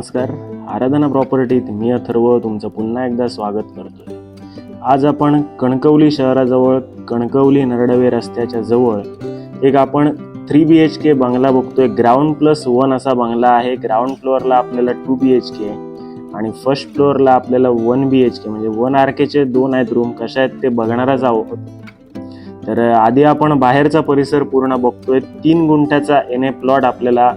नमस्कार. आराधना प्रॉपर्टीत मी अथर्व तुमचं पुन्हा एकदा स्वागत करतोय. आज आपण कणकवली शहराजवळ कणकवली नरडवे रस्त्याच्या जवळ एक आपण थ्री बी एच के बंगला बघतोय. ग्राउंड प्लस वन असा बंगला आहे. ग्राउंड फ्लोअरला आपल्याला टू बी एच के आणि फर्स्ट फ्लोअरला आपल्याला वन बी एच के म्हणजे वन आर केचे दोन आहेत रूम कशा आहेत ते बघणारच आहोत. तर आधी आपण बाहेरचा परिसर पूर्ण बघतोय. तीन गुंठ्याचा एन ए प्लॉट आपल्याला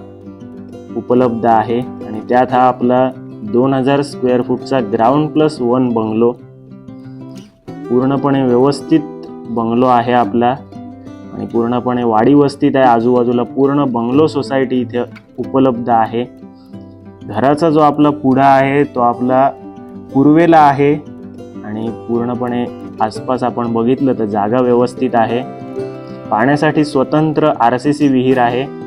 उपलब्ध आहे. आणि त्यात हा आपला दोन हजार स्क्वेअर फूटचा ग्राउंड प्लस वन बंगलो पूर्णपणे व्यवस्थित बंगलो आहे आपला. आणि पूर्णपणे वाडी वस्तीत आहे. आजूबाजूला पूर्ण बंगलो सोसायटी इथे उपलब्ध आहे. घराचा जो आपला पुढा आहे तो आपला पूर्वेला आहे. आणि पूर्णपणे आसपास आपण बघितलं तर जागा व्यवस्थित आहे. पाण्यासाठी स्वतंत्र आर सी सी विहीर आहे.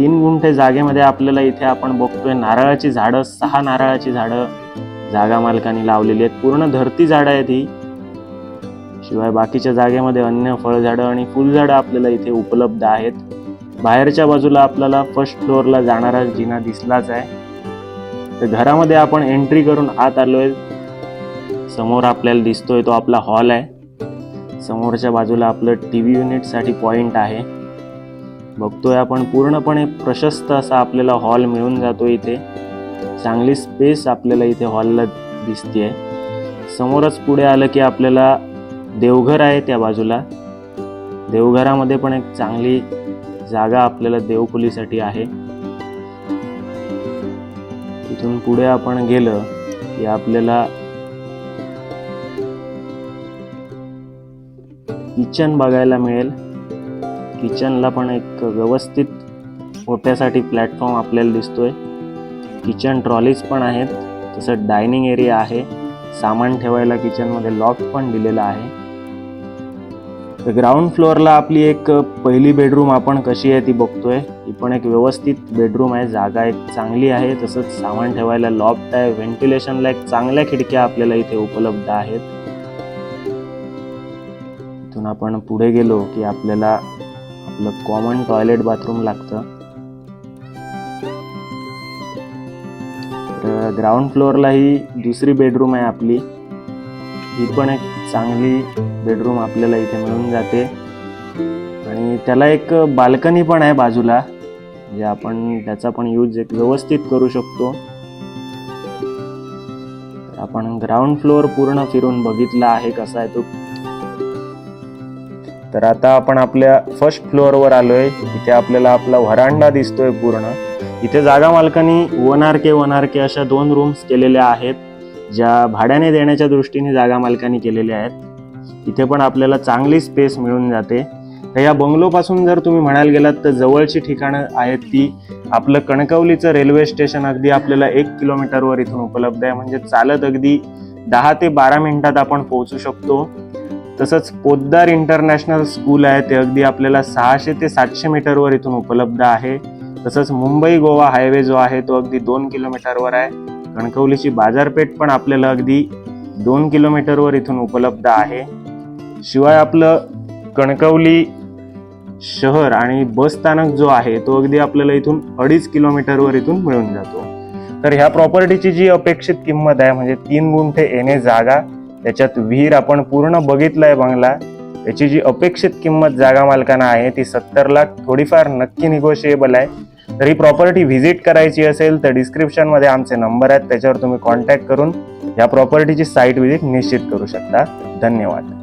तीन गुंठे जागेमध्ये आपल्याला इथे आपण बघतोय नारळाची झाडं सहा नारळाची झाडं जागा मालकाने लावलेली आहेत. पूर्ण धरती झाडं आहेत ही. शिवाय बाकीच्या जागेमध्ये अन्य फळझाडं आणि फुलझाडं आपल्याला इथे उपलब्ध आहेत. बाहेरच्या बाजूला आपल्याला फर्स्ट फ्लोअरला जाणारा जिना दिसलाच आहे. तर घरामध्ये आपण एंट्री करून आत आलोय. समोर आपल्याला दिसतोय तो आपला हॉल आहे. समोरच्या बाजूला आपलं टी व्ही युनिटसाठी पॉईंट आहे. बघतोय आपण पूर्णपणे प्रशस्त असा आपल्याला हॉल मिळून जातो इथे. चांगली स्पेस आपल्याला इथे हॉलला दिसते समोरच पुढे आलं की आपल्याला देवघर आहे त्या बाजूला. देवघरामध्ये पण एक चांगली जागा आपल्याला देवखुलीसाठी आहे. तिथून पुढे आपण गेलं की आपल्याला किचन बघायला मिळेल. किचनला पण एक व्यवस्थित मोठ्यासाठी प्लॅटफॉर्म आपल्याला दिसतोय. किचन ट्रॉलीज पण आहेत. तसं डायनिंग एरिया आहे. सामान ठेवायला किचनमध्ये लॉक पण दिलेला आहे. तर ग्राउंड फ्लोअरला आपली एक पहिली बेडरूम आपण कशी आहे ती बघतोय. ही पण एक व्यवस्थित बेडरूम आहे. जागा एक चांगली आहे. तसंच सामान ठेवायला लॉफ्ट आहे. व्हेंटिलेशनला एक चांगल्या खिडक्या आपल्याला इथे उपलब्ध आहेत. इथून आपण पुढे गेलो की आपल्याला आपलं कॉमन टॉयलेट बाथरूम लागतं. तर ग्राउंड फ्लोअरला ही दुसरी बेडरूम आहे आपली. ही पण एक चांगली बेडरूम आपल्याला इथे मिळून जाते. आणि त्याला एक बाल्कनी पण आहे बाजूला म्हणजे आपण त्याचा पण यूज एक व्यवस्थित करू शकतो. आपण ग्राउंड फ्लोअर पूर्ण फिरून बघितला आहे कसा आहे तो. तर आता आपण आपल्या फर्स्ट फ्लोअरवर आलोय. इथे आपल्याला आपला व्हरांडा दिसतोय पूर्ण. इथे जागा मालकांनी one R K one R K अशा दोन रूम्स केलेल्या आहेत ज्या भाड्याने देण्याच्या दृष्टीने जागा मालकांनी केलेल्या आहेत. इथे पण आपल्याला चांगली स्पेस मिळून जाते. तर या बंगलोपासून जर तुम्ही म्हणायला गेलात तर जवळची ठिकाणं आहेत ती. आपलं कणकवलीचं रेल्वे स्टेशन अगदी आपल्याला एक किलोमीटरवर इथून उपलब्ध आहे. म्हणजे चालत अगदी दहा ते बारा मिनिटात आपण पोहोचू शकतो. तसंच पोद्दार इंटरनॅशनल स्कूल आहे ते अगदी आपल्याला सहाशे ते सातशे मीटरवर इथून उपलब्ध आहे. तसंच मुंबई गोवा हायवे जो आहे तो अगदी दोन किलोमीटरवर आहे. कणकवलीची बाजारपेठ पण आपल्याला अगदी दोन किलोमीटरवर इथून उपलब्ध आहे. शिवाय आपलं कणकवली शहर आणि बस स्थानक जो आहे तो अगदी आपल्याला इथून अडीच किलोमीटरवर इथून मिळून जातो. तर ह्या प्रॉपर्टीची जी अपेक्षित किंमत आहे म्हणजे तीन गुंठे येणे जागा त्याच्यात विहीर आपण पूर्ण बघितलाय बंगला. त्याची जी अपेक्षित किंमत जागा मालकांना आहे ती सत्तर लाख थोडीफार नक्की निगोशिएबल आहे. तर ही प्रॉपर्टी व्हिजिट करायची असेल तर डिस्क्रिप्शनमध्ये आमचे नंबर आहेत त्याच्यावर तुम्ही कॉन्टॅक्ट करून या प्रॉपर्टीची साईट व्हिजिट निश्चित करू शकता. धन्यवाद.